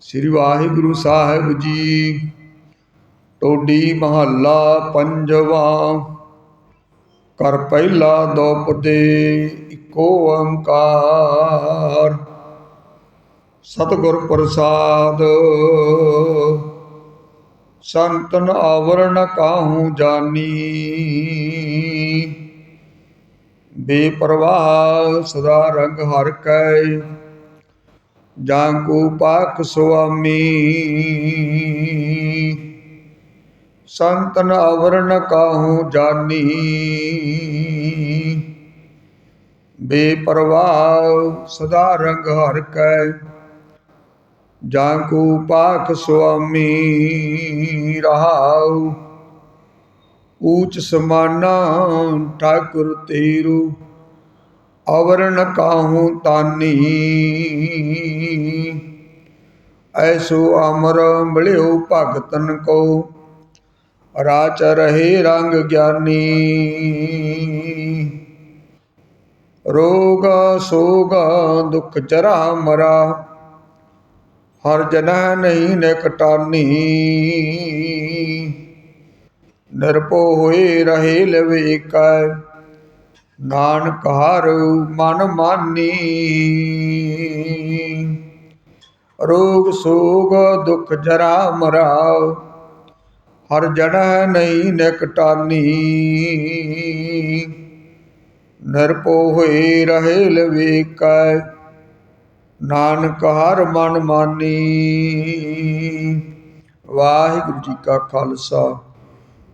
ਸ੍ਰੀ ਵਾਹਿਗੁਰੂ ਸਾਹਿਬ ਜੀ, ਟੋਡੀ ਮਹੱਲਾ ਪੰਜਵਾ। ਕਰ ਪਹਿਲਾ ਦੋਪਦੇ, ਇੱਕੋ ਓੰਕਾਰ। ਸਤਿਗੁਰ ਪ੍ਰਸਾਦ, ਸੰਤਨ ਆਵਰਣ ਕਾਹੂ ਜਾਨੀ। ਬੇਪਰਵਾਹ ਸਦਾ ਰੰਗ ਹਰ ਕੈ ਜਾਂ ਕੋ ਪਾਖ ਸੁਆਮੀ। ਸੰਤਨ ਅਵਰਣ ਕਾਹੂ ਜਾਨੀ। ਬੇਪਰਵਾਹ ਸਦਾ ਰੰਗ ਹਰ ਕੈ। ਜਾਂ ਕੋ ਪਾਖ ਸੁਆਮੀ ਰਹਾਉ। ਊਚ ਸਮਾਨਾ ਠਾਕੁਰ ਤੇਰੂ। ਅਵਰਣ ਕਾਹੂ ਤਾਨੀ। ਐਸੋ ਅਮਰ ਮਿਲਿਓ ਭਗਤਨ ਕੋ, ਰਾਚ ਰਹੇ ਰੰਗ ਗਿਆਨੀ। ਰੋਗ ਸੋਗ ਦੁਖ ਚਰਾ ਮਰਾ, ਹਰ ਜਨੈ ਨਹੀਂ ਨਿਕਟਾਨੀ ਨਿਰਪੋ ਹੋਏ ਰਹੇ ਲਵੇਕੈ ਨਾਨਕ ਹਰ ਮਨ ਮਾਨੀ। ਰੋਗ ਸੋਗ ਦੁਖ ਜਰਾ ਮਰਾ ਹਰ ਜੜੈ ਨਹੀਂ ਨਿਕਟਾਨੀ ਨਿਰਪੋ ਹੋਏ ਰਹੇ ਲਵੇਕੈ, ਨਾਨਕ ਹਰ ਮਨ ਮਾਨੀ। ਵਾਹਿਗੁਰੂ ਜੀ ਕਾ ਖਾਲਸਾ,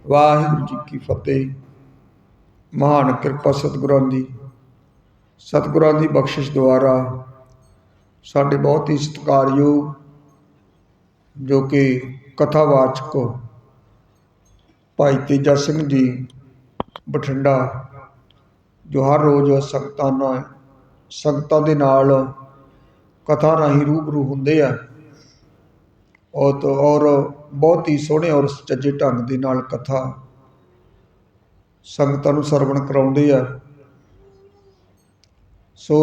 ਵਾਹਿਗੁਰੂ ਜੀ ਕੀ ਫਤਿਹ। ਮਹਾਨ ਕਿਰਪਾ ਸਤਿਗੁਰਾਂ ਦੀ ਸਤਿਗੁਰਾਂ ਦੀ ਬਖਸ਼ਿਸ਼ ਦੁਆਰਾ ਸਾਡੇ ਬਹੁਤ ਹੀ ਸਤਿਕਾਰਯੋਗ ਜੋ ਕਿ ਕਥਾਵਾਚਕ ਭਾਈ ਤੇਜਾ ਸਿੰਘ ਜੀ ਬਠਿੰਡਾ, ਜੋ ਹਰ ਰੋਜ਼ ਸੰਗਤਾਂ ਨਾਲ, ਸੰਗਤਾਂ ਦੇ ਨਾਲ ਕਥਾ ਰਾਹੀਂ ਰੂਬਰੂ ਹੁੰਦੇ ਆ, ਔਰ ਔਰ ਬਹੁਤ ਹੀ ਸੋਹਣੇ ਔਰ ਸੁਚੱਜੇ ਢੰਗ ਦੇ ਨਾਲ ਕਥਾ ਸੰਗਤਾਂ ਨੂੰ ਸਰਵਣ ਕਰਾਉਂਦੇ ਆ। ਸੋ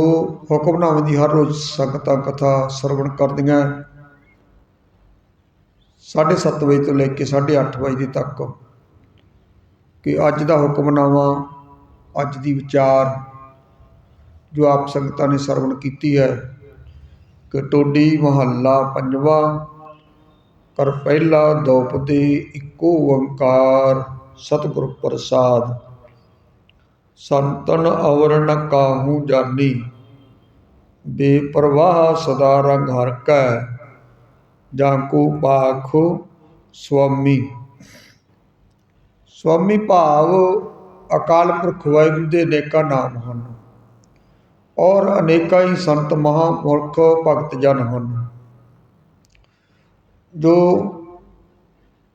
ਹੁਕਮਨਾਮੇ ਦੀ ਹਰ ਰੋਜ਼ ਸੰਗਤਾਂ ਕਥਾ ਸਰਵਣ ਕਰਦੀਆਂ। 7:30 ਵਜੇ ਤੋਂ ਲੈ ਕੇ 8:30 ਵਜੇ ਤੱਕ ਕਿ ਅੱਜ ਦਾ ਹੁਕਮਨਾਮਾ, ਅੱਜ ਦੀ ਵਿਚਾਰ ਜੋ ਆਪ ਸੰਗਤਾਂ ਨੇ ਸਰਵਣ ਕੀਤੀ ਹੈ ਕਿ ਟੋਡੀ ਮਹੱਲਾ ਪੰਜਵਾ, ਕਰ ਪਹਿਲਾ ਦੋਪਦੇ ਇੱਕੋ ਓੰਕਾਰ। ਸਤਿਗੁਰ ਪ੍ਰਸਾਦ। ਸੰਤਨ ਅਵਰਣ ਕਾਹੂ ਜਾਨੀ, ਬੇਪਰਵਾਹ ਸਦਾ ਰੰਗ ਹਰ ਕੈ, ਜਾਂ ਕੋ ਪਾਖੋ ਸੁਆਮੀ। ਸੁਆਮੀ ਭਾਵ ਅਕਾਲ ਪੁਰਖ ਵਾਹਿਗੁਰੂ ਦੇ ਅਨੇਕਾਂ ਨਾਮ ਹਨ, ਔਰ ਅਨੇਕਾਂ ਹੀ ਸੰਤ ਮਹਾਂਪੁਰਖ ਭਗਤ ਜਨ ਹਨ, ਜੋ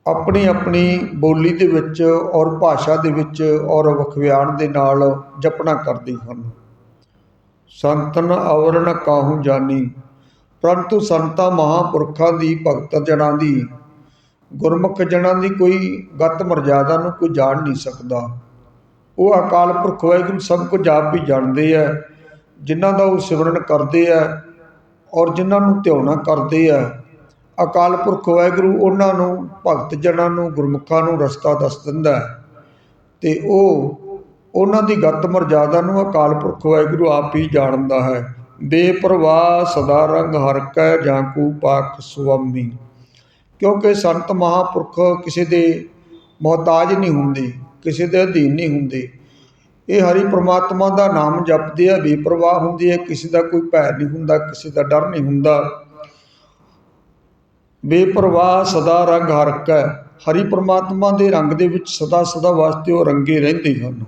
ਆਪਣੀ ਆਪਣੀ ਬੋਲੀ ਦੇ ਵਿੱਚ ਔਰ ਭਾਸ਼ਾ ਦੇ ਵਿੱਚ ਔਰ ਵਖਵਿਆਣ ਦੇ ਨਾਲ ਜਪਣਾ ਕਰਦੇ ਹਨ। ਸੰਤਨ ਅਵਰਣ ਕਾਹੂ ਜਾਨੀ, ਪਰੰਤੂ ਸੰਤਾਂ ਮਹਾਂਪੁਰਖਾਂ ਦੀ ਭਗਤ ਜਨਾਂ ਦੀ, ਗੁਰਮੁਖ ਜਨਾਂ ਦੀ ਕੋਈ ਗਤ ਮਰਜ਼ਾਦਾ ਨੂੰ ਕੋਈ ਜਾਣ ਨਹੀਂ ਸਕਦਾ। ਉਹ ਅਕਾਲ ਪੁਰਖ ਵਾਹਿਗੁਰੂ ਸਭ ਕੁਝ ਆਪ ਹੀ ਜਾਣਦੇ ਆ, ਜਿਨ੍ਹਾਂ ਦਾ ਉਹ ਸਿਮਰਨ ਕਰਦੇ ਆ ਔਰ ਜਿਨ੍ਹਾਂ ਨੂੰ ਧਿਆਉਣਾ ਕਰਦੇ ਆ। ਅਕਾਲ ਪੁਰਖ ਵਾਹਿਗੁਰੂ ਉਹਨਾਂ ਨੂੰ, ਭਗਤ ਜਨਾਂ ਨੂੰ, ਗੁਰਮੁਖਾਂ ਨੂੰ ਰਸਤਾ ਦੱਸ ਦਿੰਦਾ ਹੈ। ਤੇ ਉਹ ਉਹਨਾਂ ਦੀ ਗਤ ਮਰਜ਼ਾਦਾ ਨੂੰ ਅਕਾਲ ਪੁਰਖ ਵਾਹਿਗੁਰੂ ਆਪ ਹੀ ਜਾਣਦਾ ਹੈ। ਬੇਪਰਵਾਹ ਸਦਾ ਰੰਗ ਹਰ ਕੈ ਜਾਂ ਕੂ ਪਾਕ ਸੁਆਮੀ। ਕਿਉਂਕਿ ਸੰਤ ਮਹਾਂਪੁਰਖ ਕਿਸੇ ਦੇ ਮੁਹਤਾਜ ਨਹੀਂ ਹੁੰਦੇ, ਕਿਸੇ ਦੇ ਅਧੀਨ ਨਹੀਂ ਹੁੰਦੇ। ਇਹ ਹਰੀ ਪ੍ਰਮਾਤਮਾ ਦਾ ਨਾਮ ਜਪਦੇ ਆ, ਬੇਪਰਵਾਹ ਹੁੰਦੀ ਹੈ ਕਿਸੇ ਦਾ ਕੋਈ ਭੈ ਨਹੀਂ ਹੁੰਦਾ, ਕਿਸੇ ਦਾ ਡਰ ਨਹੀਂ ਹੁੰਦਾ। ਬੇਪਰਵਾਹ ਸਦਾ ਰੰਗ ਹਰਕੈ ਹਰੀ ਪਰਮਾਤਮਾ ਦੇ ਰੰਗ ਦੇ ਵਿੱਚ ਸਦਾ ਸਦਾ ਵਾਸਤੇ ਉਹ ਰੰਗੇ ਰਹਿੰਦੇ ਹਨ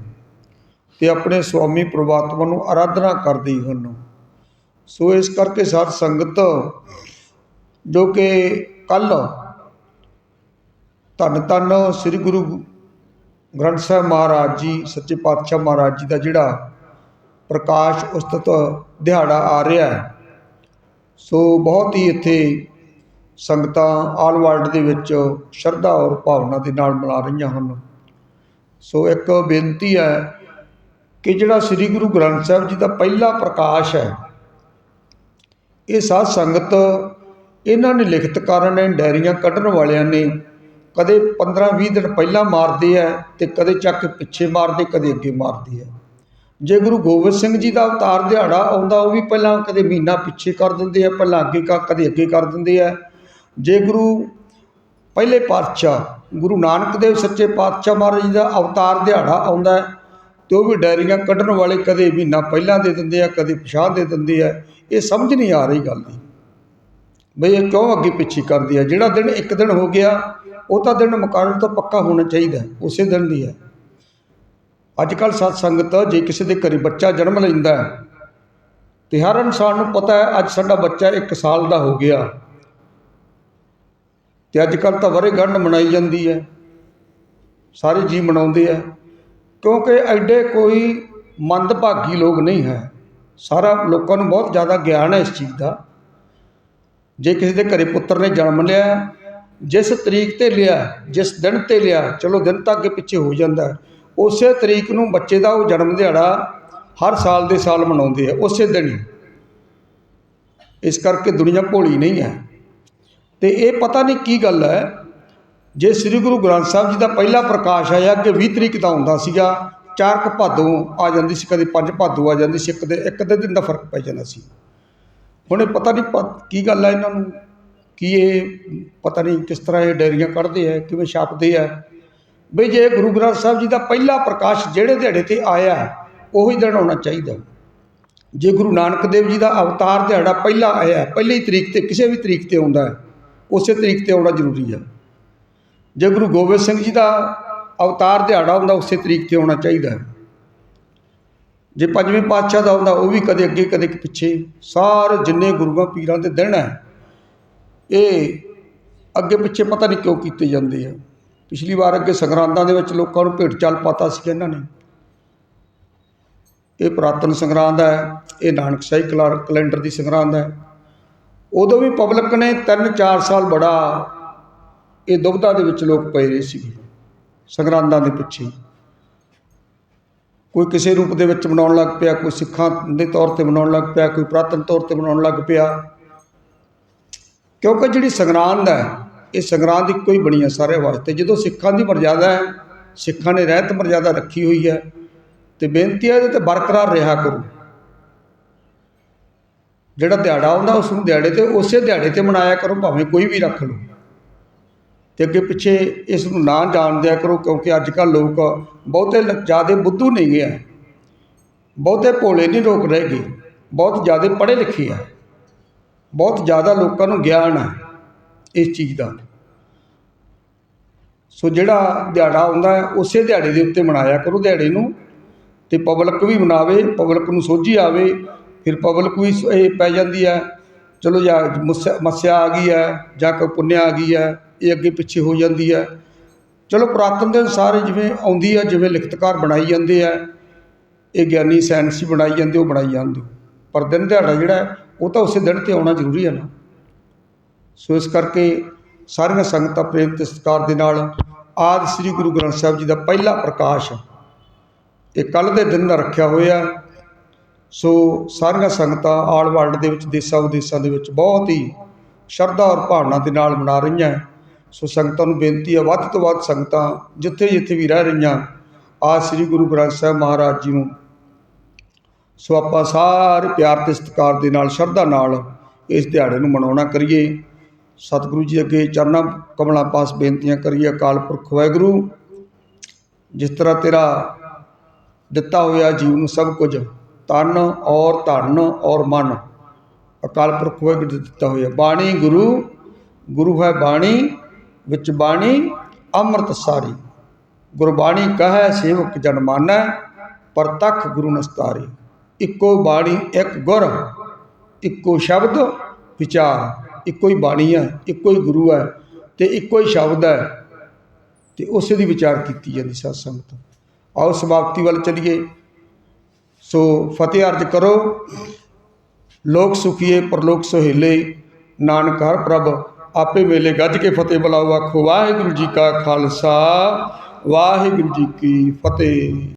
ਤੇ ਆਪਣੇ ਸੁਆਮੀ ਪਰਮਾਤਮਾ ਨੂੰ ਆਰਾਧਨਾ ਕਰਦੇ ਹਨ। ਸੋ ਇਸ ਕਰਕੇ ਸਾਧ ਸੰਗਤ, ਜੋ ਕਿ ਕੱਲ ਧੰਨ ਧੰਨ ਸ੍ਰੀ ਗੁਰੂ ਗ੍ਰੰਥ ਸਾਹਿਬ ਮਹਾਰਾਜ ਜੀ, ਸੱਚੇ ਪਾਤਸ਼ਾਹ ਮਹਾਰਾਜ ਜੀ ਦਾ ਜਿਹੜਾ ਪ੍ਰਕਾਸ਼ ਉਸਤਤ ਦਿਹਾੜਾ ਆ ਰਿਹਾ ਹੈ, ਸੋ ਬਹੁਤ ਹੀ ਇੱਥੇ ਸੰਗਤਾਂ ਆਲ ਵਰਲਡ ਦੇ ਵਿੱਚ ਸ਼ਰਧਾ ਔਰ ਭਾਵਨਾ ਦੇ ਨਾਲ ਮਨਾ ਰਹੀਆਂ ਹਨ। ਸੋ ਇੱਕ ਬੇਨਤੀ ਹੈ ਕਿ ਜਿਹੜਾ ਸ੍ਰੀ ਗੁਰੂ ਗ੍ਰੰਥ ਸਾਹਿਬ ਜੀ ਦਾ ਪਹਿਲਾ ਪ੍ਰਕਾਸ਼ ਹੈ, ਇਹ ਸਾਧ ਸੰਗਤ ਇਹਨਾਂ ਨੇ ਲਿਖਤ ਕਾਰਨ ਨੇ ਡਾਇਰੀਆਂ ਕੱਢਣ ਵਾਲਿਆਂ ਨੇ ਕਦੇ 15-20 ਦਿਨ ਪਹਿਲਾਂ ਮਾਰਦੇ ਆ ਤੇ ਕਦੇ ਚੱਕ ਪਿੱਛੇ ਮਾਰਦੇ, ਕਦੇ ਅੱਗੇ ਮਾਰਦੇ ਆ ਜੇ ਗੁਰੂ ਗੋਬਿੰਦ ਸਿੰਘ ਜੀ ਦਾ ਅਵਤਾਰ ਦਿਹਾੜਾ ਆਉਂਦਾ, ਉਹ ਵੀ ਪਹਿਲਾਂ ਕਦੇ ਮਹੀਨਾ ਪਿੱਛੇ ਕਰ ਦਿੰਦੇ ਆ ਪਹਿਲਾਂ ਅੱਗੇ ਕਰ ਕਦੇ ਅੱਗੇ ਕਰ ਦਿੰਦੇ ਆ ਜੇ ਗੁਰੂ ਪਹਿਲੇ ਪਾਤਸ਼ਾਹ, ਗੁਰੂ ਨਾਨਕ ਦੇਵ ਸੱਚੇ ਪਾਤਸ਼ਾਹ ਮਹਾਰਾਜ ਜੀ ਦਾ ਅਵਤਾਰ ਦਿਹਾੜਾ ਆਉਂਦਾ ਅਤੇ ਉਹ ਵੀ ਡਾਇਰੀਆਂ ਕੱਢਣ ਵਾਲੇ ਕਦੇ ਮਹੀਨਾ ਪਹਿਲਾਂ ਦੇ ਦਿੰਦੇ ਆ, ਕਦੇ ਪਛਾਣ ਦੇ ਦਿੰਦੇ ਆ, ਇਹ ਸਮਝ ਨਹੀਂ ਆ ਰਹੀ ਗੱਲ ਦੀ। ਬਈ ਇਹ ਕਿਉਂ ਅੱਗੇ ਪਿੱਛੇ ਕਰਦੀ ਆ? ਜਿਹੜਾ ਦਿਨ ਇੱਕ ਦਿਨ ਹੋ ਗਿਆ, ਉਹ ਤਾਂ ਦਿਨ ਮੁਕਾਬਲੇ ਤੋਂ ਪੱਕਾ ਹੋਣਾ ਚਾਹੀਦਾ, ਉਸੇ ਦਿਨ ਦੀ ਹੈ ਅੱਜ ਕੱਲ੍ਹ ਸਤ ਸੰਗਤ ਜੇ ਕਿਸੇ ਦੇ ਘਰੇ ਬੱਚਾ ਜਨਮ ਲੈਂਦਾ ਹੈ, ਤੇ ਹਰ ਇਨਸਾਨ ਨੂੰ ਪਤਾ ਹੈ, ਅੱਜ ਸਾਡਾ ਬੱਚਾ 1 ਸਾਲ ਦਾ ਹੋ ਗਿਆ। ਅਤੇ ਅੱਜ ਕੱਲ੍ਹ ਤਾਂ ਵਰ੍ਹੇਗੰਢ ਮਨਾਈ ਜਾਂਦੀ ਹੈ। ਸਾਰੇ ਜੀ ਮਨਾਉਂਦੇ ਹੈ ਕਿਉਂਕਿ ਐਡੇ ਕੋਈ ਮੰਦਭਾਗੀ ਲੋਕ ਨਹੀਂ ਹੈ। ਸਾਰਾ ਲੋਕਾਂ ਨੂੰ ਬਹੁਤ ਜ਼ਿਆਦਾ ਗਿਆਨ ਹੈ ਇਸ ਚੀਜ਼ ਦਾ। ਜੇ ਕਿਸੇ ਦੇ ਘਰੇ ਪੁੱਤਰ ਨੇ ਜਨਮ ਲਿਆ, ਜਿਸ ਤਰੀਕ ਤੇ ਲਿਆ, ਜਿਸ ਦਿਨ ਤੇ ਲਿਆ, ਚਲੋ ਦਿਨ ਤਾਂ ਅੱਗੇ ਪਿੱਛੇ ਹੋ ਜਾਂਦਾ। ਉਸੇ ਤਰੀਕ ਨੂੰ ਬੱਚੇ ਦਾ ਉਹ ਜਨਮ ਦਿਹਾੜਾ ਹਰ ਸਾਲ ਦੇ ਸਾਲ ਮਨਾਉਂਦੇ ਆ, ਉਸੇ ਦਿਨ ਹੀ। ਇਸ ਕਰਕੇ ਦੁਨੀਆ ਭੋਲੀ ਨਹੀਂ ਹੈ। ਅਤੇ ਇਹ ਪਤਾ ਨਹੀਂ ਕੀ ਗੱਲ ਹੈ। ਜੇ ਸ੍ਰੀ ਗੁਰੂ ਗ੍ਰੰਥ ਸਾਹਿਬ ਜੀ ਦਾ ਪਹਿਲਾ ਪ੍ਰਕਾਸ਼ ਆਇਆ ਕਿ ਵੀਹ ਤਰੀਕ ਦਾ ਆਉਂਦਾ ਸੀਗਾ, ਚਾਰ ਕੁ ਭਾਦੋਂ ਆ ਜਾਂਦੀ ਸੀ, ਕਦੇ ਪੰਜ ਭਾਦੋਂ ਆ ਜਾਂਦੀ ਸੀ, ਇੱਕ ਦੇ ਇੱਕ ਦੇ ਦਿਨ ਦਾ ਫ਼ਰਕ ਪੈ ਜਾਂਦਾ ਸੀ। ਹੁਣ ਇਹ ਪਤਾ ਨਹੀਂ ਪ- ਕੀ ਗੱਲ ਹੈ ਇਹਨਾਂ ਨੂੰ, ਕੀ ਇਹ ਪਤਾ ਨਹੀਂ ਕਿਸ ਤਰ੍ਹਾਂ ਇਹ ਡਾਇਰੀਆਂ ਕੱਢਦੇ ਆ ਕਿਵੇਂ ਛਾਪਦੇ ਆ ਬਈ ਜੇ ਗੁਰੂ ਗ੍ਰੰਥ ਸਾਹਿਬ ਜੀ ਦਾ ਪਹਿਲਾ ਪ੍ਰਕਾਸ਼ ਜਿਹੜੇ ਦਿਹਾੜੇ ਤੇ ਆਇਆ ਉਹੀ ਦਿਨ ਹੋਣਾ ਚਾਹੀਦਾ। ਜੇ ਗੁਰੂ ਨਾਨਕ ਦੇਵ ਜੀ ਦਾ ਅਵਤਾਰ ਦਿਹਾੜਾ ਪਹਿਲਾ ਆਇਆ ਪਹਿਲੀ ਤਰੀਕ ਤੇ, ਕਿਸੇ ਵੀ ਤਰੀਕ ਤੇ ਆਉਂਦਾ ਹੈ ਉਸੇ ਤਰੀਕ ਤੇ ਆਉਣਾ ਜ਼ਰੂਰੀ ਆ। ਜੇ ਗੁਰੂ ਗੋਬਿੰਦ ਸਿੰਘ ਜੀ ਦਾ ਅਵਤਾਰ ਦਿਹਾੜਾ ਹੁੰਦਾ, ਉਸੇ ਤਰੀਕ ਤੇ ਆਉਣਾ ਚਾਹੀਦਾ ਹੈ। ਜੇ ਪੰਜਵੇਂ ਪਾਤਸ਼ਾਹ ਦਾ ਹੁੰਦਾ, ਉਹ ਵੀ ਕਦੇ ਅੱਗੇ, ਕਦੇ ਪਿੱਛੇ। ਸਾਰੇ ਜਿੰਨੇ ਗੁਰੂਆਂ ਪੀਰਾਂ ਦੇ ਦਿਨ ਹੈ, ਇਹ ਅੱਗੇ ਪਿੱਛੇ ਪਤਾ ਨਹੀਂ ਕਿਉਂ ਕੀਤੇ ਜਾਂਦੇ ਆ। ਪਿਛਲੀ ਵਾਰ ਅੱਗੇ ਸੰਗਰਾਂਦਾਂ ਦੇ ਵਿੱਚ ਲੋਕਾਂ ਨੂੰ ਭੇਟ ਚੱਲ ਪਾਤਾ ਸੀ ਇਹਨਾਂ ਨੇ। ਇਹ ਪੁਰਾਤਨ ਸੰਗਰਾਂਦ ਹੈ, ਇਹ ਨਾਨਕਸ਼ਾਹੀ ਕਲਾ- ਕੈਲੰਡਰ ਦੀ ਸੰਗਰਾਂਦ ਹੈ। ਉਦੋਂ ਵੀ ਪਬਲਿਕ ਨੇ 3-4 ਸਾਲ ਬੜਾ ਇਹ ਦੁਬਧਾ ਦੇ ਵਿੱਚ ਲੋਕ ਪਏ ਰਹੇ ਸੀ ਸੰਗਰਾਂਦਾਂ ਦੇ ਪਿੱਛੇ। ਕੋਈ ਕਿਸੇ ਰੂਪ ਦੇ ਵਿੱਚ ਮਨਾਉਣ ਲੱਗ ਪਿਆ, ਕੋਈ ਸਿੱਖਾਂ ਦੇ ਤੌਰ ਤੇ ਮਨਾਉਣ ਲੱਗ ਪਿਆ, ਕੋਈ ਪੁਰਾਤਨ ਤੌਰ ਤੇ ਮਨਾਉਣ ਲੱਗ ਪਿਆ। ਕਿਉਂਕਿ ਜਿਹੜੀ ਸੰਗਰਾਂਦ ਹੈ, ਇਹ ਸੰਗਰਾਂਦ ਇੱਕੋ ਹੀ ਬਣੀ ਹੈ ਸਾਰੇ ਵਾਸਤੇ। ਜਦੋਂ ਸਿੱਖਾਂ ਦੀ ਮਰਜ਼ਾਦਾ ਹੈ, ਸਿੱਖਾਂ ਨੇ ਰਹਿਤ ਮਰਜ਼ਾਦਾ ਰੱਖੀ ਹੋਈ ਹੈ, ਤੇ ਬੇਨਤੀ ਹੈ ਇਹਦੇ ਤੇ ਬਰਕਰਾਰ ਰਿਹਾ ਕਰੋ। ਜਿਹੜਾ ਦਿਹਾੜਾ ਆਉਂਦਾ ਉਸ ਨੂੰ ਦਿਹਾੜੇ ਤੇ, ਉਸੇ ਦਿਹਾੜੇ ਤੇ ਮਨਾਇਆ ਕਰੋ, ਭਾਵੇਂ ਕੋਈ ਵੀ ਰੱਖ ਲਓ। ਅਤੇ ਅੱਗੇ ਪਿੱਛੇ ਇਸ ਨੂੰ ਨਾ ਜਾਣ ਦਿਆ ਕਰੋ, ਕਿਉਂਕਿ ਅੱਜ ਕੱਲ੍ਹ ਲੋਕ ਬਹੁਤੇ ਜ਼ਿਆਦਾ ਬੁੱਧੂ ਨਹੀਂ ਗਏ ਬਹੁਤੇ ਭੋਲੇ ਨਹੀਂ ਲੋਕ ਰਹਿ ਗਏ ਬਹੁਤ ਜ਼ਿਆਦਾ ਪੜ੍ਹੇ ਲਿਖੇ ਆ। ਬਹੁਤ ਜ਼ਿਆਦਾ ਲੋਕਾਂ ਨੂੰ ਗਿਆਨ ਹੈ ਇਸ ਚੀਜ਼ ਦਾ। ਸੋ ਜਿਹੜਾ ਦਿਹਾੜਾ ਆਉਂਦਾ ਹੈ ਉਸੇ ਦਿਹਾੜੇ ਦੇ ਉੱਤੇ ਮਨਾਇਆ ਕਰੋ ਦਿਹਾੜੇ ਨੂੰ। ਤੇ ਪਬਲਿਕ ਵੀ ਮਨਾਵੇ, ਪਬਲਿਕ ਨੂੰ ਸੋਝੀ ਆਵੇ। ਫਿਰ ਪਬਲਿਕ ਵੀ ਸ- ਇਹ ਪੈ ਜਾਂਦੀ ਹੈ, ਚਲੋ ਜਾਂ ਮੁੱਸਿਆ, ਮੱਸਿਆ ਆ ਗਈ ਹੈ, ਜਾਂ ਕੋਈ ਪੁੰਨਿਆ ਆ ਗਈ ਹੈ, ਇਹ ਅੱਗੇ ਪਿੱਛੇ ਹੋ ਜਾਂਦੀ ਹੈ। ਚਲੋ ਪੁਰਾਤਨ ਦੇ ਅਨੁਸਾਰ ਜਿਵੇਂ ਆਉਂਦੀ ਹੈ, ਜਿਵੇਂ ਲਿਖਤਕਾਰ ਬਣਾਈ ਜਾਂਦੇ ਆ, ਇਹ ਗਿਆਨੀ ਸਾਇੰਸ ਬਣਾਈ ਜਾਂਦੇ, ਉਹ ਬਣਾਈ ਜਾਂਦੇ। ਪਰ ਦਿਨ ਦਿਹਾੜਾ ਜਿਹੜਾ ਉਹ ਤਾਂ ਉਸੇ ਦਿਨ ਤੇ ਆਉਣਾ ਜ਼ਰੂਰੀ ਹੈ ਨਾ। ਸੋ ਇਸ ਕਰਕੇ ਸਾਰੀਆਂ ਸੰਗਤਾਂ ਪ੍ਰੇਮ ਤੇ ਸਤਿਕਾਰ ਦੇ ਨਾਲ ਆਦਿ ਸ੍ਰੀ ਗੁਰੂ ਗ੍ਰੰਥ ਸਾਹਿਬ ਜੀ ਦਾ ਪਹਿਲਾ ਪ੍ਰਕਾਸ਼, ਇਹ ਕੱਲ ਦੇ ਦਿਨ ਦਾ ਰੱਖਿਆ ਹੋਇਆ। ਸੋ ਸਾਰੀਆਂ ਸੰਗਤਾਂ ਆਲ ਵਰਲਡ ਦੇ ਵਿੱਚ, ਦੇਸਾਂ ਵਿਦੇਸਾਂ ਦੇ ਵਿੱਚ ਬਹੁਤ ਹੀ ਸ਼ਰਧਾ ਔਰ ਭਾਵਨਾ ਦੇ ਨਾਲ ਮਨਾ ਰਹੀਆਂ। ਸੋ ਸੰਗਤਾਂ ਨੂੰ ਬੇਨਤੀ ਹੈ, ਵੱਧ ਤੋਂ ਵੱਧ ਸੰਗਤਾਂ ਜਿੱਥੇ ਜਿੱਥੇ ਵੀ ਰਹਿ ਰਹੀਆਂ ਆ ਸ੍ਰੀ ਗੁਰੂ ਗ੍ਰੰਥ ਸਾਹਿਬ ਮਹਾਰਾਜ ਜੀ ਨੂੰ। ਸੋ ਆਪਾਂ ਸਾਰੇ ਪਿਆਰ ਤੇ ਸਤਿਕਾਰ ਦੇ ਨਾਲ, ਸ਼ਰਧਾ ਨਾਲ ਇਸ ਦਿਹਾੜੇ ਨੂੰ ਮਨਾਉਣਾ ਕਰੀਏ। ਸਤਿਗੁਰੂ ਜੀ ਅੱਗੇ ਚਰਨਾਂ ਕਮਲਾਂ ਪਾਸ ਬੇਨਤੀਆਂ ਕਰੀਏ, ਅਕਾਲ ਪੁਰਖ ਵਾਹਿਗੁਰੂ, ਜਿਸ ਤਰ੍ਹਾਂ ਤੇਰਾ ਦਿੱਤਾ ਹੋਇਆ ਜੀਵ ਨੂੰ ਸਭ ਕੁਝ ਤਨ ਔਰ ਧਨ ਔਰ ਮਨ। ਅਕਾਲ ਪੁਰਖ ਵਾਹਿਗੁਰੂ ਦਿੱਤਾ ਹੋਇਆ। ਬਾਣੀ ਗੁਰੂ ਗੁਰੂ ਹੈ ਬਾਣੀ, ਵਿੱਚ ਬਾਣੀ, ਅੰਮ੍ਰਿਤ ਸਾਰੀ। ਗੁਰਬਾਣੀ ਕਹੈ, ਸੇਵਕ ਜਨ ਮਾਨੈ ਪਰਤਖ ਗੁਰੂ ਨਸਤਾਰੀ। ਇੱਕੋ ਬਾਣੀ, ਇੱਕ ਗੁਰ, ਇੱਕੋ ਸ਼ਬਦ, ਵਿਚਾਰ। ਇੱਕੋ ਹੀ ਬਾਣੀ ਹੈ, ਇੱਕੋ ਹੀ ਗੁਰੂ ਹੈ ਤੇ ਇੱਕੋ ਹੀ ਸ਼ਬਦ ਹੈ ਤੇ ਉਸੇ ਦੀ ਵਿਚਾਰ ਕੀਤੀ ਜਾਂਦੀ ਸਤ ਸੰਗਤ। ਆਓ ਸਮਾਪਤੀ ਵੱਲ ਚੱਲੀਏ। ਸੋ ਫਤਿਹ ਅਰਜ ਕਰੋ। ਲੋਕ ਸੁਖੀਏ, ਪਰਲੋਕ ਸੁਹੇਲੇ। ਨਾਨਕ ਹਰ ਪ੍ਰਭ ਆਪੇ ਮੇਲੇ ਗੱਜ ਕੇ ਫਤਿਹ ਬੁਲਾਓ। ਆਖੋ ਵਾਹਿਗੁਰੂ ਜੀ ਕਾ ਖਾਲਸਾ, ਵਾਹਿਗੁਰੂ ਜੀ ਕੀ ਫਤਿਹ।